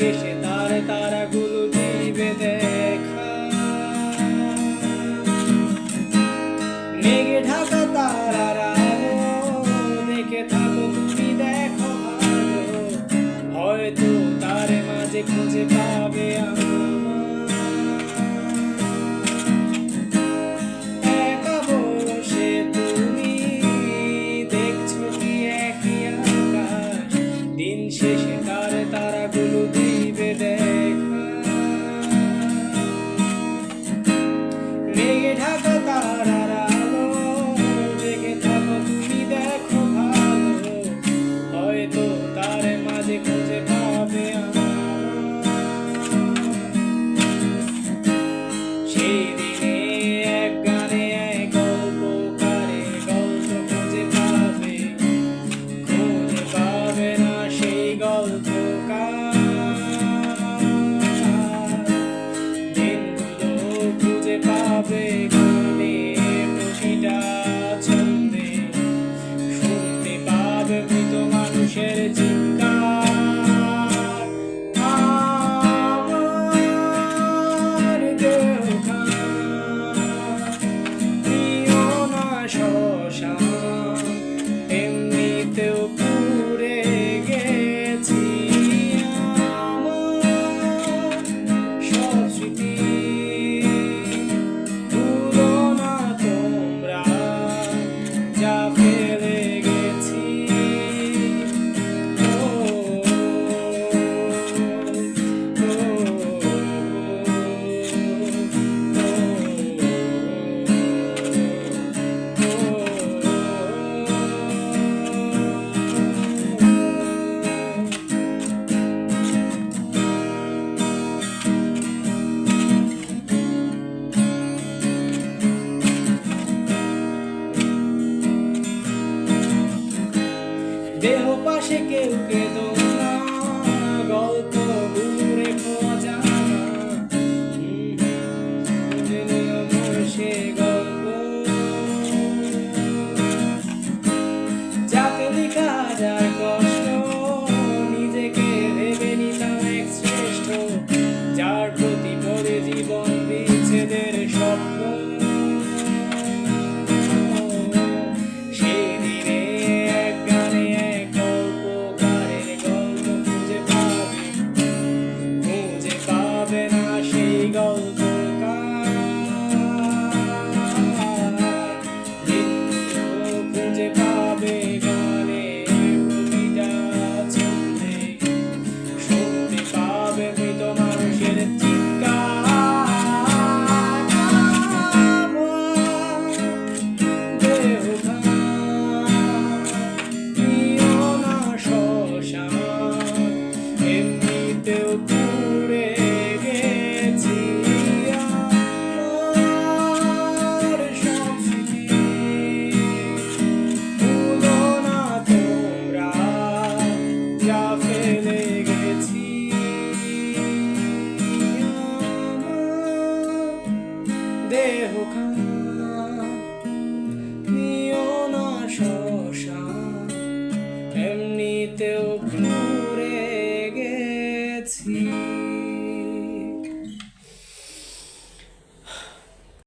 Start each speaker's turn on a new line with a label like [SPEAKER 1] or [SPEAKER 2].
[SPEAKER 1] শেষে তার তারাগুলো দিবে দেখা। মেঘে ঢাকা তারারা দেখে থাকো তুমি দেখো হয়তো তার মাঝে খুঁজে পাবে শেষে তার তারাগুলো দিয়ে music দেহ পাশে কেউ কেঁদো এমনিতেও ঘুরে গেছি।